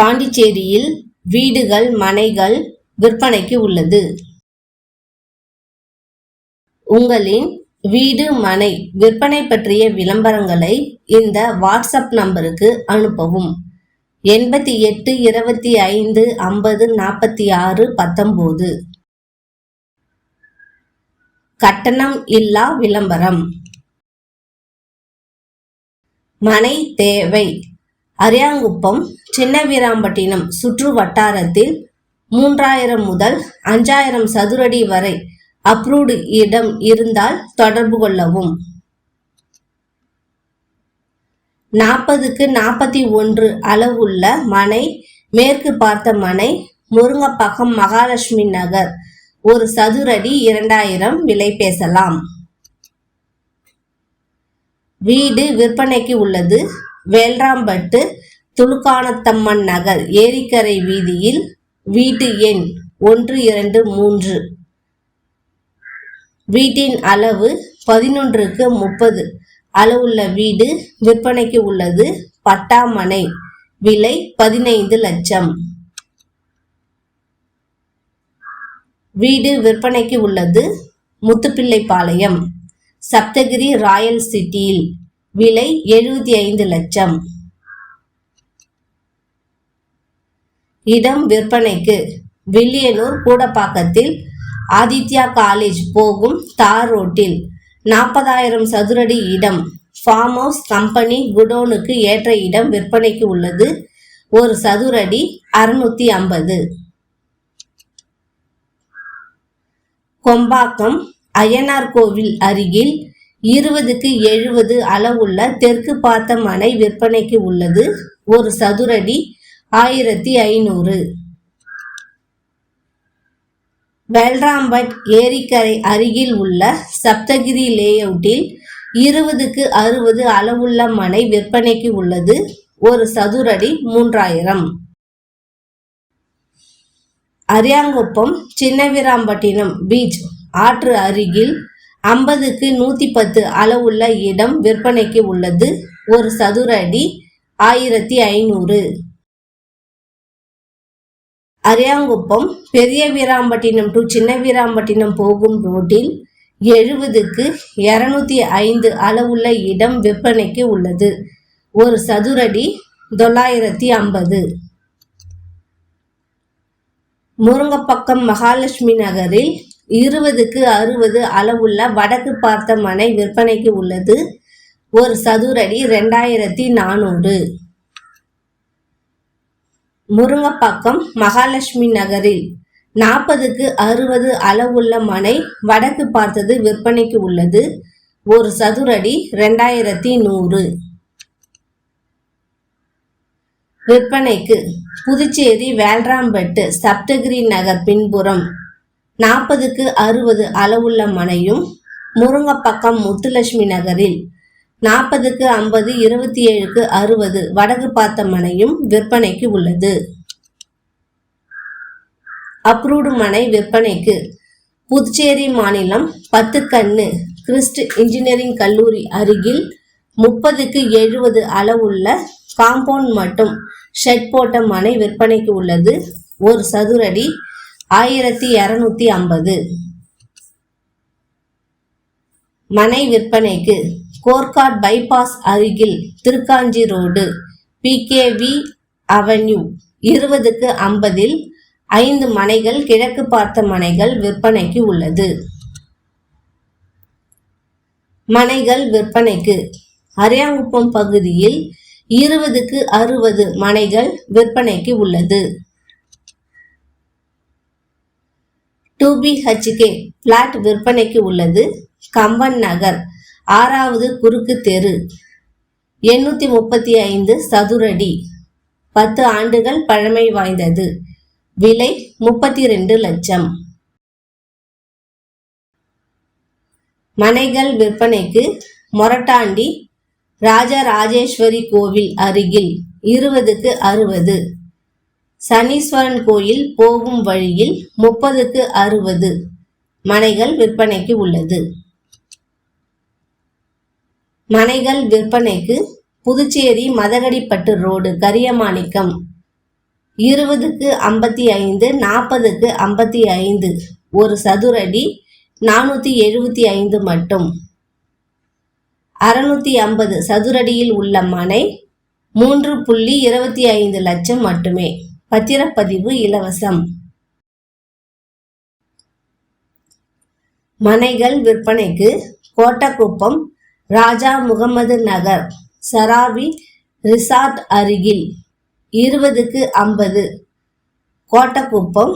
பாண்டிச்சேரியில் வீடுகள் மனைகள் விற்பனைக்கு உள்ளது. உங்களின் வீடு மனை விற்பனை பற்றிய விளம்பரங்களை இந்த வாட்ஸ்அப் நம்பருக்கு அனுப்பவும். எண்பத்தி எட்டு இருபத்தி ஐந்து ஐம்பது நாற்பத்தி ஆறு பத்தொம்போது. கட்டணம் இல்லா விளம்பரம். மனை தேவை. அரியாங்குப்பம் சின்னவீராம்பட்டினம் சுற்று வட்டாரத்தில் மூன்றாயிரம் முதல் அஞ்சாயிரம் சதுரடி வரை அப்ரூவ்டு இடம் இருந்தால் தொடர்பு கொள்ளவும். நாற்பதுக்கு நாற்பத்தி ஒன்று அளவுள்ள மனை மேற்கு பார்த்த மனை முருங்கப்பாக்கம் மகாலட்சுமி நகர் ஒரு சதுரடி இரண்டாயிரம் விலை பேசலாம். வீடு விற்பனைக்கு உள்ளது. வேல்ராம்பட்டு துலுக்கானத்தம்மன் நகர் ஏரிக்கரை வீதியில் வீட்டு எண் ஒன்று இரண்டு மூன்று. வீட்டின் அளவு பதினொன்றுக்கு முப்பது. அளவுள்ள வீடு விற்பனைக்கு உள்ளது பட்டாமனை. விலை பதினைந்து லட்சம். வீடு விற்பனைக்கு உள்ளது முத்துப்பிள்ளைப்பாளையம் சப்தகிரி ராயல் சிட்டியில். விலை எழுபத்தி ஐந்து லட்சம். இடம் விற்பனைக்கு. வில்லியனூர் கூடப்பாக்கத்தில் ஆதித்யா காலேஜ் போகும் தார் ரோட்டில் நாற்பதாயிரம் சதுரடி இடம். ஃபார்ம் ஹவுஸ் கம்பெனி குடோனுக்கு ஏற்ற இடம் விற்பனைக்கு உள்ளது. ஒரு சதுரடி அறுநூத்தி ஐம்பது. கொம்பாக்கம் அய்யனார் கோவில் அருகில் இருபதுக்கு எழுபது அளவுள்ள தெற்கு பார்த்த மனை விற்பனைக்கு உள்ளது. ஒரு சதுரடி ஆயிரத்தி ஐநூறு. வெல்ராம்பட் ஏரிக்கரை அருகில் உள்ள சப்தகிரி லேஅவுட்டில் இருபதுக்கு அறுபது அளவுள்ள மனை விற்பனைக்கு உள்ளது. ஒரு சதுரடி மூன்றாயிரம். அரியாங்குப்பம் சின்னவிராம்பட்டினம் பீச் ஆற்று அருகில் ஐம்பதுக்கு நூற்றி பத்து அளவுள்ள இடம் விற்பனைக்கு உள்ளது. ஒரு சதுரடி ஆயிரத்தி ஐநூறு. அரியாங்குப்பம் பெரிய வீராம்பட்டினம் டு சின்ன வீராம்பட்டினம் போகும் ரோட்டில் எழுபதுக்கு இரநூத்தி ஐந்து அளவுள்ள இடம் விற்பனைக்கு உள்ளது. ஒரு சதுரடி தொள்ளாயிரத்தி ஐம்பது. முருங்கப்பக்கம் மகாலட்சுமி நகரில் இருபதுக்கு அறுபது அளவுள்ள வடக்கு பார்த்த மனை விற்பனைக்கு உள்ளது. ஒரு சதுரடி ரெண்டாயிரத்தி நானூறு. முருங்கப்பாக்கம் மகாலட்சுமி நகரில் நாற்பதுக்கு அறுபது அளவுள்ள மனை வடக்கு பார்த்தது விற்பனைக்கு உள்ளது. ஒரு சதுரடி ரெண்டாயிரத்தி நூறு. விற்பனைக்கு புதுச்சேரி வேல்ராம்பெட்டு சப்தகிரி நகர் பின்புறம் நாற்பதுக்கு அறுபது அளவுள்ள மனையும் முருங்கப்பக்கம் முத்துலட்சுமி நகரில். நாற்பதுக்கு ஐம்பது இருபத்தி ஏழுக்கு அறுபது வடக்கு பார்த்த மனையும் விற்பனைக்கு உள்ளது. அப்ரூவ்டு மனை விற்பனைக்கு. புதுச்சேரி மாநிலம் பத்து கண்ணு கிறிஸ்ட் இன்ஜினியரிங் கல்லூரி அருகில் முப்பதுக்கு எழுபது அளவுள்ள காம்பவுண்ட் மட்டும் ஷெட் போட்ட மனை விற்பனைக்கு உள்ளது. ஒரு சதுரடி ஆயிரத்தி இரநூத்தி ஐம்பது. மனை விற்பனைக்கு கோர்காட் பைபாஸ் அருகில் திருக்காஞ்சி ரோடு பிகேவி அவென்யூ இருபதுக்கு ஐம்பதில் ஐந்து மனைகள் கிழக்கு பார்த்த மனைகள் விற்பனைக்கு உள்ளது. மனைகள் விற்பனைக்கு அரியாங்குப்பம் பகுதியில் இருபதுக்கு அறுபது மனைகள் விற்பனைக்கு உள்ளது. டூ பிஹெச்கே பிளாட் விற்பனைக்கு உள்ளது. கம்பன் நகர் ஆறாவது குறுக்கு தெரு எண்ணூற்றி முப்பத்தி ஐந்து சதுரடி. பத்து ஆண்டுகள் பழமை வாய்ந்தது. விலை முப்பத்தி ரெண்டு லட்சம். மனைகள் விற்பனைக்கு மொரட்டாண்டி ராஜராஜேஸ்வரி கோவில் அருகில் இருபதுக்கு அறுபது. சனீஸ்வரன் கோயில் போகும் வழியில் முப்பதுக்கு அறுபது மனைகள் விற்பனைக்கு உள்ளது. மனைகள் விற்பனைக்கு புதுச்சேரி மதகடிப்பட்டு ரோடு கரியமாணிக்கம். இருபதுக்கு ஐம்பத்தி ஐந்து நாற்பதுக்கு ஐம்பத்தி ஐந்து ஒரு சதுரடி நானூற்றி எழுபத்தி ஐந்து மட்டும். அறுநூத்தி ஐம்பது சதுரடியில் உள்ள மனை மூன்று புள்ளி இருபத்தி ஐந்து லட்சம் மட்டுமே. பத்திரப்பதிவு இலவசம். மனைகள் விற்பனைக்கு கோட்டக்குப்பம் ராஜா முகமது நகர் சராவி ரிசார்ட் அருகில் இருபதுக்கு ஐம்பது. கோட்டக்குப்பம்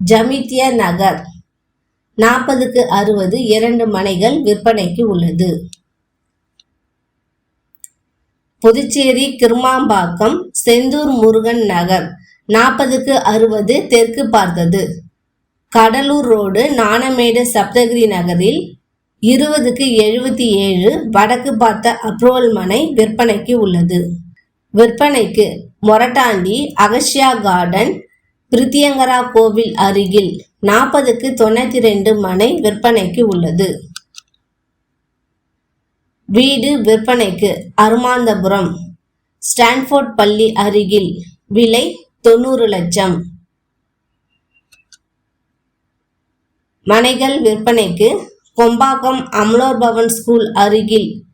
ஜமித்திய நகர் நாற்பதுக்கு அறுபது. இரண்டு மனைகள் விற்பனைக்கு உள்ளது. புதுச்சேரி கிருமாம்பாக்கம் செந்தூர் முருகன் நகர் நாற்பதுக்கு அறுபது தெற்கு பார்த்தது. கடலூர் ரோடு நாணமேடு சப்தகிரி நகரில் இருபதுக்கு எழுபத்தி ஏழு வடக்கு பார்த்த அப்ரோல் மனை விற்பனைக்கு உள்ளது. விற்பனைக்கு மொரட்டாண்டி அகஷ்யா கார்டன் பிரித்தியங்கரா கோவில் அருகில் நாற்பதுக்கு தொண்ணூற்றி ரெண்டு மனை விற்பனைக்கு உள்ளது. வீடு விற்பனைக்கு அருமாந்தபுரம் ஸ்டான்ஃபோர்ட் பள்ளி அருகில் விலை தொண்ணூறு லட்சம். மனைகள் விற்பனைக்கு கொம்பாக்கம் அம்லோர் பவன் ஸ்கூல் அருகில்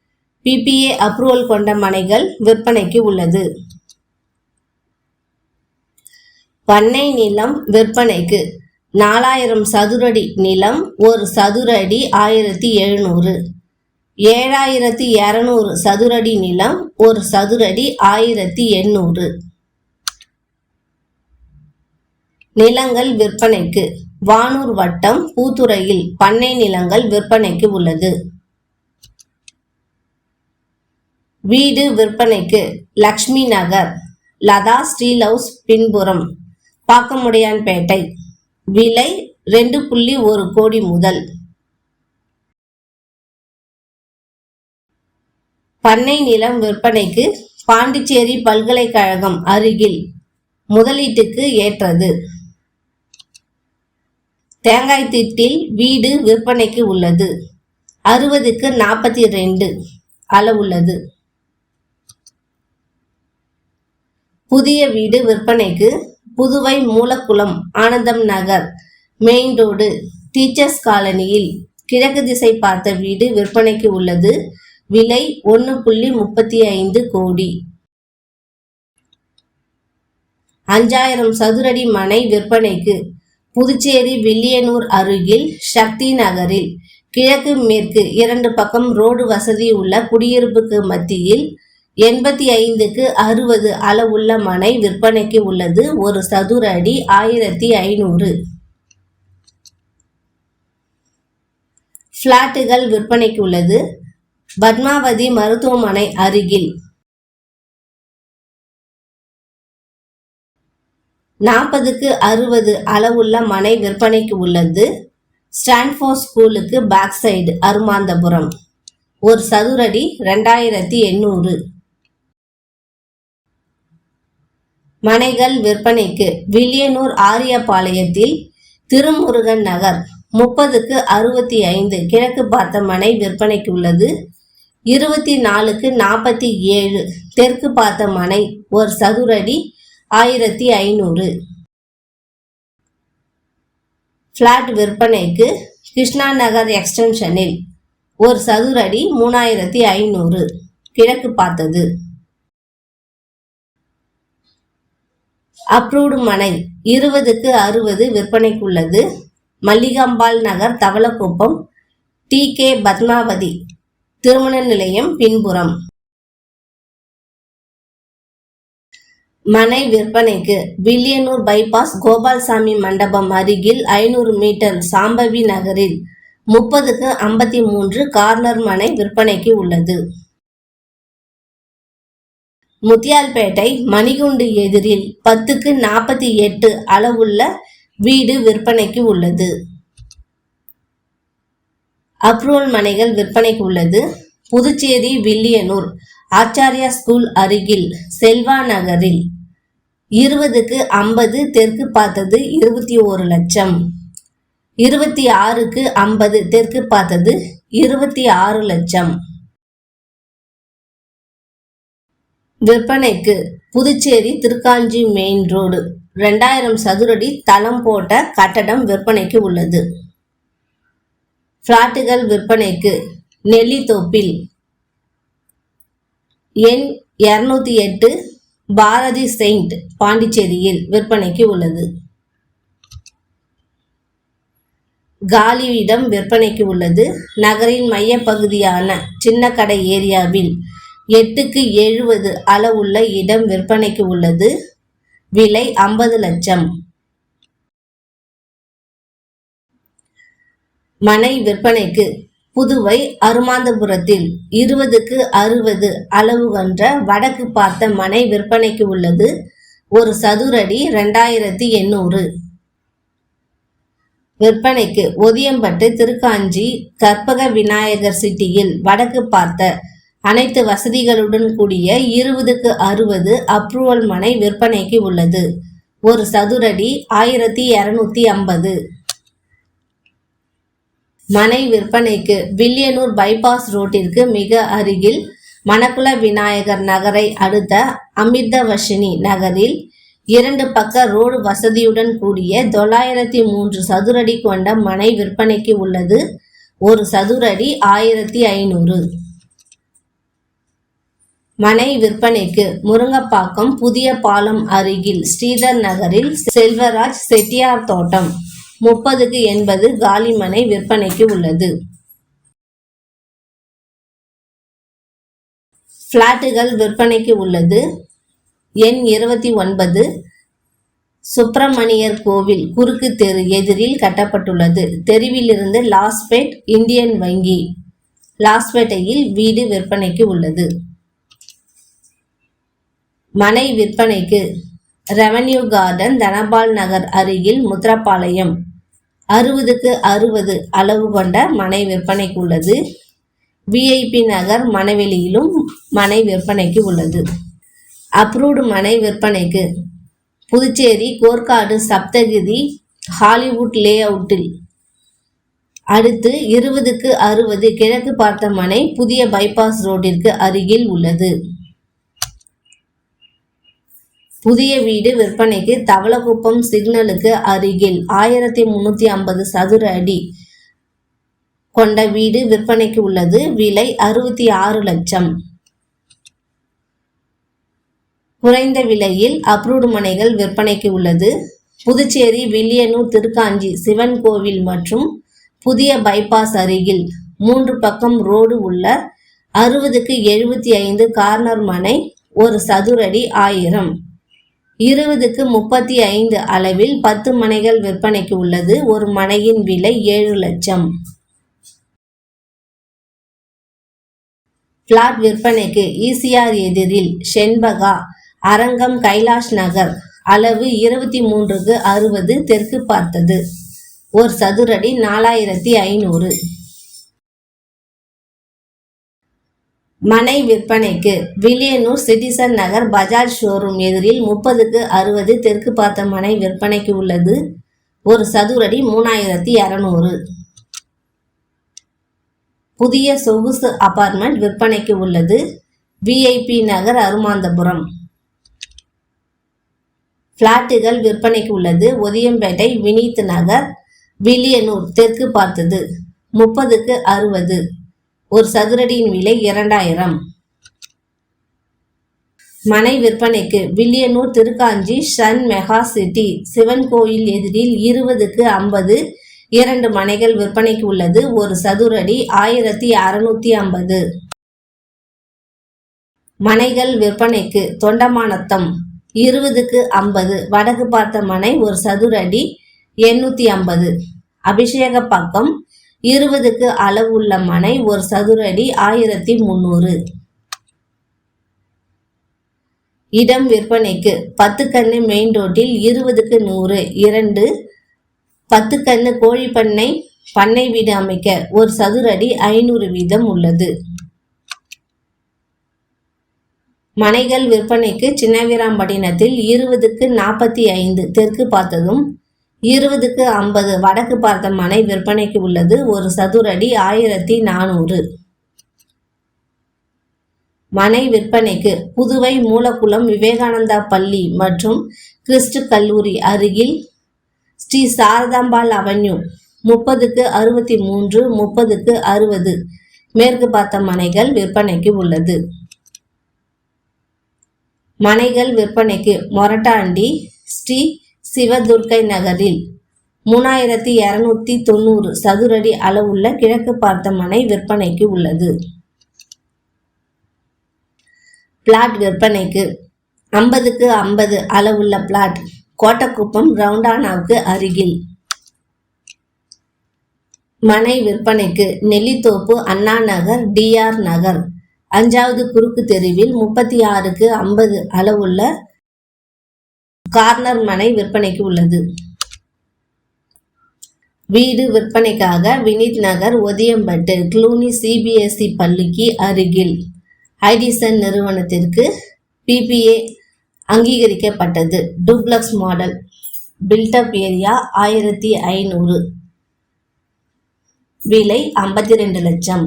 பிபிஏ அப்ரூவல் கொண்ட மனைகள் விற்பனைக்கு உள்ளது. பண்ணை நிலம் விற்பனைக்கு நாலாயிரம் சதுரடி நிலம் ஒரு சதுரடி ஆயிரத்தி எழுநூறு. ஏழாயிரத்தி இரநூறு சதுரடி நிலம் ஒரு சதுரடி ஆயிரத்தி எண்ணூறு. நிலங்கள் விற்பனைக்கு. வானூர் வட்டம் பூத்துறையில் பண்ணை நிலங்கள் விற்பனைக்கு உள்ளது. வீடு விற்பனைக்கு. லக்ஷ்மி நகர். லதா ஸ்டீல் ஹவுஸ் பின்புறம். பாக்கமுடையான்பேட்டை. விலை ரெண்டு புள்ளி ஒரு கோடி முதல். பண்ணை நிலம் விற்பனைக்கு பாண்டிச்சேரி பல்கலைக்கழகம் அருகில் முதலீட்டுக்கு ஏற்றது. தேங்காய் திட்டில் வீடு விற்பனைக்கு உள்ளது. அறுபதுக்கு நாற்பத்தி ரெண்டு அளவுள்ளது புதிய வீடு விற்பனைக்கு புதுவை மூலக்குளம் ஆனந்தம் நகர் மெயின் ரோடு டீச்சர்ஸ் காலனியில் கிழக்கு திசை பார்த்த வீடு விற்பனைக்கு உள்ளது. விலை ஒன்று புள்ளி முப்பத்தி ஐந்து கோடி. அஞ்சாயிரம் சதுரடி மனை விற்பனைக்கு புதுச்சேரி வில்லியனூர் அருகில் சக்தி நகரில் கிழக்கு மேற்கு இரண்டு பக்கம் ரோடு வசதி உள்ள குடியிருப்புக்கு மத்தியில் எண்பத்தி ஐந்துக்கு அறுபது அளவுள்ள மனை விற்பனைக்கு உள்ளது. ஒரு சதுர அடி ஆயிரத்தி ஐநூறு. ஃப்ளாட்டுகள் விற்பனைக்கு உள்ளது. பத்மாவதி மருத்துவமனை அருகில் நாற்பதுக்கு அறுபது அளவுள்ள மனை விற்பனைக்கு உள்ளது. ஸ்டான்ஃபோர்ட் ஸ்கூலுக்கு பேக் சைடு அருமாந்தபுரம் ஒரு சதுரடி ரெண்டாயிரத்தி எண்ணூறு. மனைகள் விற்பனைக்கு வில்லியனூர் ஆரியபாளையத்தில் திருமுருகன் நகர் முப்பதுக்கு அறுபத்தி ஐந்து கிழக்கு பார்த்த மனை விற்பனைக்கு உள்ளது. இருபத்தி நாலுக்கு நாற்பத்தி ஏழு தெற்கு பார்த்த மனை ஒரு சதுரடி ஆயிரத்தி ஐநூறு. ஃப்ளாட் விற்பனைக்கு கிருஷ்ணா நகர் எக்ஸ்டென்ஷனில் ஒரு சதுரடி மூணாயிரத்தி ஐநூறு. கிழக்கு பார்த்தது. அப்ரூவ்டு மனை இருபதுக்கு அறுபது விற்பனைக்குள்ளது. Mallikambal Nagar Thavalakuppam T K Padmavathi. திருமண நிலையம் பின்புறம். மனை விற்பனைக்கு வில்லியனூர் பைபாஸ் கோபால்சாமி மண்டபம் அருகில் ஐநூறு மீட்டர் சாம்பவி நகரில் முப்பதுக்கு ஐம்பத்தி மூன்று கார்னர் மனை விற்பனைக்கு உள்ளது. முத்தியால்பேட்டை மணிகுண்டு எதிரில் பத்துக்கு நாற்பத்தி எட்டு அளவுள்ள வீடு விற்பனைக்கு உள்ளது. அப்ரூவல் மனைகள் விற்பனைக்கு உள்ளது. புதுச்சேரி வில்லியனூர் ஆச்சாரியா ஸ்கூல் அருகில் செல்வா நகரில் இருபதுக்கு ஐம்பது தெற்கு பார்த்தது இருபத்தி ஒரு லட்சம். இருபத்தி ஆறுக்கு ஐம்பது தெற்கு பார்த்தது இருபத்தி ஆறு லட்சம். விற்பனைக்கு புதுச்சேரி திருக்காஞ்சி மெயின் ரோடு ரெண்டாயிரம் சதுரடி தளம் போட்ட கட்டடம் விற்பனைக்கு உள்ளது. பிளாட்டுகள் விற்பனைக்கு நெல்லித்தோப்பில் எண் இரநூத்தி எட்டு பாரதி செயின்ட் பாண்டிச்சேரியில் விற்பனைக்கு உள்ளது. காலியிடம் விற்பனைக்கு உள்ளது. நகரின் மையப்பகுதியான சின்னக்கடை ஏரியாவில் எட்டுக்கு எழுபது அளவுள்ள இடம் விற்பனைக்கு உள்ளது. விலை ஐம்பது லட்சம். மனை விற்பனைக்கு புதுவை அருமாந்தபுரத்தில் இருபதுக்கு அறுபது அளவு கொன்ற வடக்கு பார்த்த மனை விற்பனைக்கு உள்ளது. ஒரு சதுரடி ரெண்டாயிரத்தி எண்ணூறு. விற்பனைக்கு ஒதியம்பட்டு திருக்காஞ்சி கற்பக விநாயகர் சிட்டியில் வடக்கு பார்த்த அனைத்து வசதிகளுடன் கூடிய இருபதுக்கு அறுபது அப்ரூவல் மனை விற்பனைக்கு உள்ளது. ஒரு சதுரடி ஆயிரத்தி இரநூத்தி ஐம்பது. மனை விற்பனைக்கு வில்லியனூர் பைபாஸ் ரோட்டிற்கு மிக அருகில் மணக்குள விநாயகர் நகரை அடுத்த அமிர்தவஷினி நகரில் இரண்டு பக்க ரோடு வசதியுடன் கூடிய தொள்ளாயிரத்தி மூன்று சதுரடி கொண்ட மனை விற்பனைக்கு உள்ளது. ஒரு சதுரடி ஆயிரத்தி ஐநூறு. மனை விற்பனைக்கு முருங்கப்பாக்கம் புதிய பாலம் அருகில் ஸ்ரீதர் நகரில் செல்வராஜ் செட்டியார் தோட்டம். முப்பதுக்கு எண்பது காலிமனை விற்பனைக்கு உள்ளது. பிளாட்டுகள் விற்பனைக்கு உள்ளது. எண் இருபத்தி ஒன்பது. சுப்பிரமணியர் கோவில் குறுக்கு தெரு எதிரில் கட்டப்பட்டுள்ளது. தெருவிலிருந்து லாஸ்பேட் இந்தியன் வங்கி லாஸ்பேட்டையில் வீடு விற்பனைக்கு உள்ளது. மனை விற்பனைக்கு. ரெவன்யூ கார்டன் தனபால் நகர் அருகில் முத்ராபாளையம் அறுபதுக்கு அறுபது அளவு கொண்ட மனை விற்பனைக்கு உள்ளது விஐபி நகர் மனைவெளியிலும் மனை விற்பனைக்கு உள்ளது. அப்ரூவ்டு மனை விற்பனைக்கு. புதுச்சேரி கோர்க்காடு சப்தகிரி ஹாலிவுட் லே அவுட்டில் அடுத்து இருபதுக்கு அறுபது கிழக்கு பார்த்த மனை புதிய பைபாஸ் ரோட்டிற்கு அருகில் உள்ளது. புதிய வீடு விற்பனைக்கு தவளக்குப்பம் சிக்னலுக்கு அருகில் ஆயிரத்தி முன்னூத்தி ஐம்பது சதுர அடி கொண்ட வீடு விற்பனைக்கு உள்ளது. விலை அறுபத்தி ஆறு லட்சம். குறைந்த விலையில் அப்ரூவ்டு மனைகள் விற்பனைக்கு உள்ளது. புதுச்சேரி வில்லியனூர் திருக்காஞ்சி சிவன் கோவில் மற்றும் புதிய பைபாஸ் அருகில் மூன்று பக்கம் ரோடு உள்ள அறுபதுக்கு எழுபத்தி ஐந்து கார்னர் மனை ஒரு சதுரடி ஆயிரம். இருபதுக்கு முப்பத்தி ஐந்து அளவில் பத்து மனைகள் விற்பனைக்கு உள்ளது. ஒரு மனையின் விலை ஏழு லட்சம். பிளாட் விற்பனைக்கு ஈசிஆர் எதிரில் செண்பகா அரங்கம் கைலாஷ் நகர். அளவு இருபத்தி மூன்றுக்கு அறுபது தெற்கு பார்த்தது. ஒரு சதுரடி நாலாயிரத்தி ஐநூறு. மனை விற்பனைக்கு. வில்லியனூர் சிட்டிசன் நகர் பஜாஜ் ஷோரூம் எதிரில் முப்பதுக்கு அறுபது தெற்கு பார்த்த மனை விற்பனைக்கு உள்ளது. ஒரு சதுரடி மூணாயிரத்தி இரநூறு புதிய சொகுசு அபார்ட்மெண்ட் விற்பனைக்கு உள்ளது. விஐபி நகர் அருமாந்தபுரம். ஃப்ளாட்டுகள் விற்பனைக்கு உள்ளது. ஒதியம்பேட்டை வினீத் நகர் வில்லியனூர் தெற்கு பார்த்தது. முப்பதுக்கு அறுபது. ஒரு சதுரடியின் விலை இரண்டாயிரம். மனை விற்பனைக்கு Villianur Thirukanchi sun mega city Sivan கோயில் எதிரில் இருபதுக்கு ஐம்பது இரண்டு மனைகள் விற்பனைக்கு உள்ளது ஒரு சதுரடி ஆயிரத்தி அறுநூத்தி ஐம்பது. மனைகள் விற்பனைக்கு தொண்டமானத்தம் இருபதுக்கு ஐம்பது வடக்கு பார்த்த மனை ஒரு சதுரடி எண்ணூத்தி ஐம்பது. அபிஷேகப்பாக்கம் இருபதுக்கு அளவுள்ள மனை ஒரு சதுரடி ஆயிரத்தி முந்நூறு இடம் விற்பனைக்கு பத்து கண்ணு மெயின் ரோட்டில் இருபதுக்கு நூறு. இரண்டு பத்து கண்ணு கோழி பண்ணை பண்ணை வீடு அமைக்க ஒரு சதுரடி ஐநூறு வீதம் உள்ளது. மனைகள் விற்பனைக்கு சின்னவீராம்பட்டினத்தில் இருபதுக்கு நாற்பத்தி ஐந்து தெற்கு பார்த்ததும் இருபதுக்கு ஐம்பது வடக்கு பார்த்த மனை விற்பனைக்கு உள்ளது. ஒரு சதுரடி ஆயிரத்தி நானூறு. மனை விற்பனைக்கு புதுவை மூலக்குளம் விவேகானந்தா பள்ளி மற்றும் கிறிஸ்டு கல்லூரி அருகில் ஸ்ரீ சாரதாம்பாள் அவென்யூ முப்பதுக்கு அறுபத்தி மூன்று முப்பதுக்கு அறுபது மேற்கு பார்த்த மனைகள் விற்பனைக்கு உள்ளது. மனைகள் விற்பனைக்கு மொரட்டாண்டி ஸ்ரீ சிவதுர்க்கை நகரில் மூணாயிரத்தி இரநூத்தி தொண்ணூறு சதுரடி அளவுள்ள கிழக்கு பார்த்த மனை விற்பனைக்கு உள்ளது. பிளாட் விற்பனைக்கு ஐம்பதுக்கு ஐம்பது அளவுள்ள பிளாட் கோட்டக்குப்பம் ரவுண்டானாவுக்கு அருகில். மனை விற்பனைக்கு நெல்லித்தோப்பு அண்ணா நகர் டிஆர் நகர். அஞ்சாவது குறுக்கு தெருவில் முப்பத்தி ஆறுக்கு ஐம்பது அளவுள்ள கார்னர் மனை விற்பனைக்கு உள்ளது. வீடு விற்பனைக்காக வினித் நகர் ஒதியம்பட்டு க்ளூனி சிபிஎஸ்இ பள்ளிக்கு அருகில். ஐடிசன் நிறுவனத்திற்கு PPA அங்கீகரிக்கப்பட்டது. Duplex model. Build up area ஆயிரத்தி ஐநூறு. விலை ஐம்பத்தி ரெண்டு லட்சம்.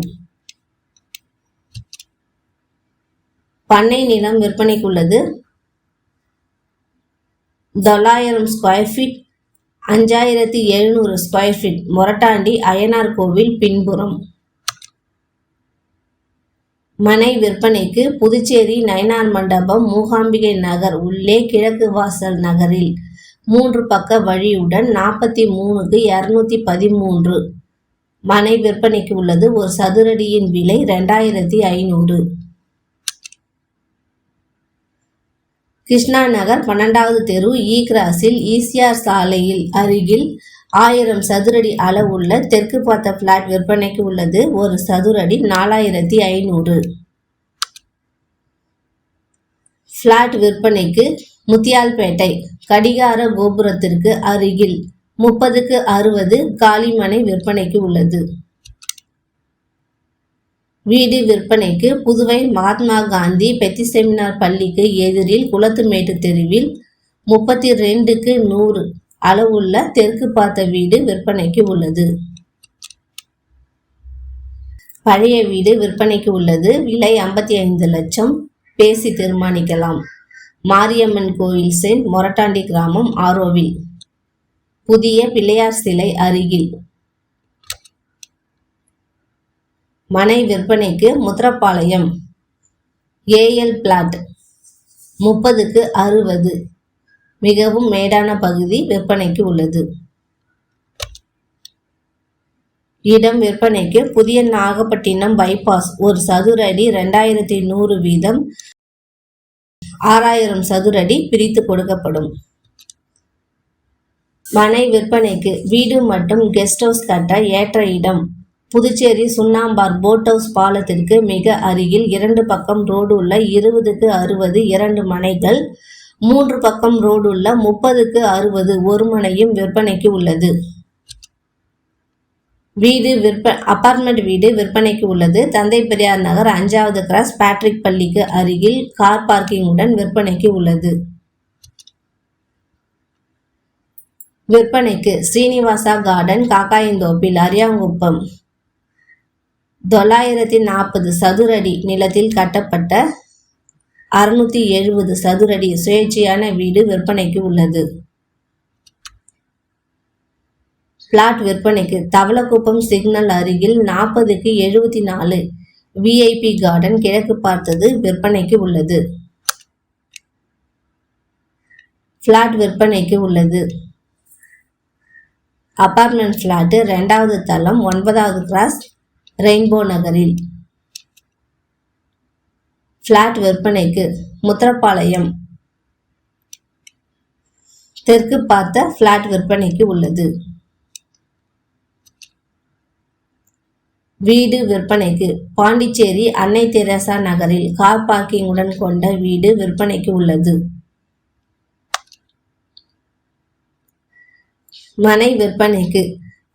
பண்ணை நிலம் விற்பனைக்குள்ளது தொள்ளாயிரம் ஸ்கொயர் ஃபீட் அஞ்சாயிரத்தி எழுநூறு ஸ்கொயர் ஃபீட் மொரட்டாண்டி அய்யனார் கோவில் பின்புறம். மனை விற்பனைக்கு புதுச்சேரி நயனார் மண்டபம் மூகாம்பிகை நகர் உள்ளே கிழக்கு வாசல் நகரில். மூன்று பக்க வழியுடன் நாற்பத்தி மூணுக்கு இரநூத்தி பதிமூன்று. மனை விற்பனைக்கு உள்ளது ஒரு சதுரடியின் விலை ரெண்டாயிரத்தி ஐநூறு. கிருஷ்ணா நகர் பன்னெண்டாவது தெரு ஈ கிராஸில் ஈசிஆர் சாலையில் அருகில் ஆயிரம் சதுரடி அளவுள்ள தெற்கு பார்த்த பிளாட் விற்பனைக்கு உள்ளது. ஒரு சதுரடி நாலாயிரத்தி ஐநூறு. பிளாட் விற்பனைக்கு முத்தியால்பேட்டை கடிகார கோபுரத்திற்கு அருகில் முப்பதுக்கு அறுபது காலிமனை விற்பனைக்கு உள்ளது. வீடு விற்பனைக்கு புதுவை மகாத்மா காந்தி பெத்தி செமினார் பள்ளிக்கு எதிரில் குளத்துமேட்டு தெருவில் முப்பத்தி ரெண்டுக்கு நூறு அளவுள்ள தெற்கு பார்த்த வீடு விற்பனைக்கு உள்ளது. பழைய வீடு விற்பனைக்கு உள்ளது. விலை ஐம்பத்தி ஐந்து லட்சம். பேசி தீர்மானிக்கலாம். மாரியம்மன் கோயில் சென்ட் மொரட்டாண்டி கிராமம் ஆரோவில். புதிய பிள்ளையார் சிலை அருகில். மனை விற்பனைக்கு முத்திரப்பாளையம். ஏஎல் பிளாட் முப்பதுக்கு அறுபது. மிகவும் மேடான பகுதி விற்பனைக்கு உள்ளது. இடம் விற்பனைக்கு புதிய நாகப்பட்டினம் பைபாஸ் ஒரு சதுர அடி ரெண்டாயிரத்தி நூறு வீதம் ஆறாயிரம் சதுரடி பிரித்து கொடுக்கப்படும். மனை விற்பனைக்கு வீடு மற்றும் கெஸ்ட் ஹவுஸ் கட்ட ஏற்ற இடம் புதுச்சேரி சுண்ணாம்பார் போட் ஹவுஸ் பாலத்திற்கு மிக அருகில் இரண்டு பக்கம் ரோடு உள்ள இருபதுக்கு அறுபது இரண்டு மனைகள் மூன்று பக்கம் ரோடு உள்ள முப்பதுக்கு அறுபது ஒரு மனையும் விற்பனைக்கு உள்ளது. வீடு விற்ப அபார்ட்மெண்ட் வீடு விற்பனைக்கு உள்ளது. தந்தை பெரியார் நகர் அஞ்சாவது கிராஸ் பேட்ரிக் பள்ளிக்கு அருகில் கார் பார்க்கிங்குடன் விற்பனைக்கு உள்ளது. விற்பனைக்கு ஸ்ரீனிவாசா கார்டன் காக்காயந்தோப்பில் அரியாங்குப்பம். தொள்ளாயிரத்தி நாற்பது சதுரடி நிலத்தில் கட்டப்பட்ட அறுநூத்தி எழுபது சதுரடி சுயேட்சையான வீடு விற்பனைக்கு உள்ளது. பிளாட் விற்பனைக்கு தவளக்குப்பம் சிக்னல் அருகில் நாற்பதுக்கு எழுபத்தி நாலு விஐபி கார்டன் கிழக்கு பார்த்தது விற்பனைக்கு உள்ளது. பிளாட் விற்பனைக்கு உள்ளது. அபார்ட்மெண்ட் ஃப்ளாட்டு ரெண்டாவது தளம் ஒன்பதாவது கிராஸ் ரெயின்போ நகரில் ஃப்ளாட் விற்பனைக்கு முத்திரப்பாளையம். தெற்கு பார்த்த ஃப்ளாட் விற்பனைக்கு உள்ளது. வீடு விற்பனைக்கு பாண்டிச்சேரி அன்னை தெரசா நகரில் கார் பார்க்கிங்குடன் கொண்ட வீடு விற்பனைக்கு உள்ளது. மனை விற்பனைக்கு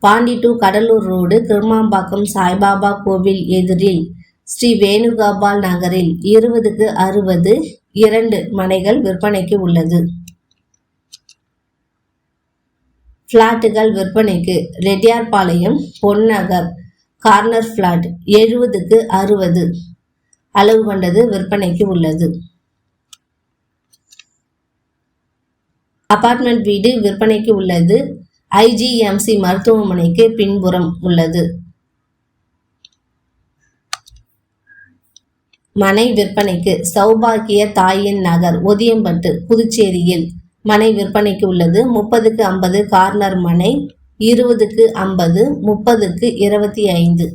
பாண்டி டு கடலூர் ரோடு கிருமாம்பாக்கம் சாய்பாபா கோவில் எதிரில் ஸ்ரீ வேணுகோபால் நகரில் இருபதுக்கு அறுபது இரண்டு மனைகள் விற்பனைக்கு உள்ளது. ஃப்ளாட்டுகள் விற்பனைக்கு ரெட்டியார்பாளையம் பொன்னகர் கார்னர் ஃப்ளாட் எழுபதுக்கு அறுபது அளவு கொண்டது விற்பனைக்கு உள்ளது. அபார்ட்மெண்ட் வீடு விற்பனைக்கு உள்ளது. ஐஜிஎம்சி மருத்துவமனைக்கு பின்புறம் உள்ளது. மனை விற்பனைக்கு சௌபாகிய தாயின் நகர் ஒதியம்பட்டு புதுச்சேரியில் மனை விற்பனைக்கு உள்ளது. முப்பதுக்கு ஐம்பது கார்னர் மனை இருபதுக்கு ஐம்பது முப்பதுக்கு இருபத்தி ஐந்து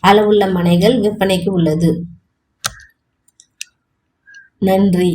அளவுள்ள மனைகள் விற்பனைக்கு உள்ளது. நன்றி.